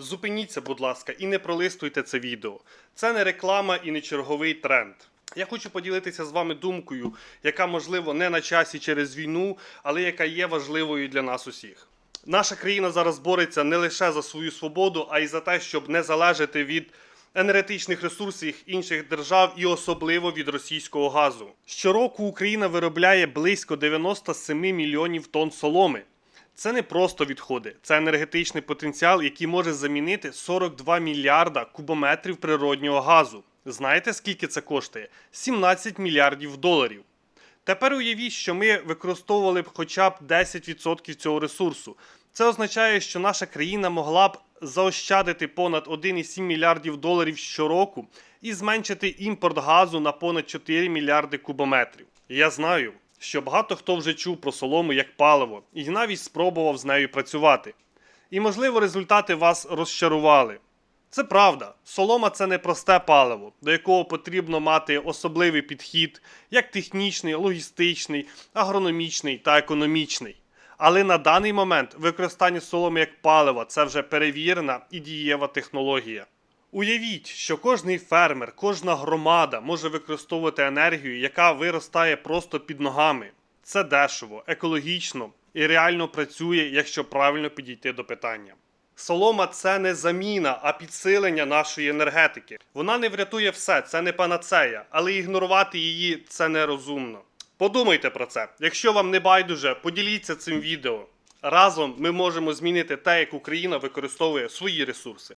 Зупиніться, будь ласка, і не пролистуйте це відео. Це не реклама і не черговий тренд. Я хочу поділитися з вами думкою, яка, можливо, не на часі через війну, але яка є важливою для нас усіх. Наша країна зараз бореться не лише за свою свободу, а й за те, щоб не залежати від енергетичних ресурсів інших держав і особливо від російського газу. Щороку Україна виробляє близько 97 мільйонів тонн соломи. Це не просто відходи, це енергетичний потенціал, який може замінити 42 мільярда кубометрів природнього газу. Знаєте, скільки це коштує? 17 мільярдів доларів. Тепер уявіть, що ми використовували б хоча б 10% цього ресурсу. Це означає, що наша країна могла б заощадити понад 1,7 мільярдів доларів щороку і зменшити імпорт газу на понад 4 мільярди кубометрів. Я знаю, що багато хто вже чув про солому як паливо і навіть спробував з нею працювати. І, можливо, результати вас розчарували. Це правда, солома це не просте паливо, до якого потрібно мати особливий підхід, як технічний, логістичний, агрономічний та економічний. Але на даний момент використання соломи як палива це вже перевірена і дієва технологія. Уявіть, що кожний фермер, кожна громада може використовувати енергію, яка виростає просто під ногами. Це дешево, екологічно і реально працює, якщо правильно підійти до питання. Солома це не заміна, а підсилення нашої енергетики. Вона не врятує все, це не панацея, але ігнорувати її це нерозумно. Подумайте про це. Якщо вам не байдуже, поділіться цим відео. Разом ми можемо змінити те, як Україна використовує свої ресурси.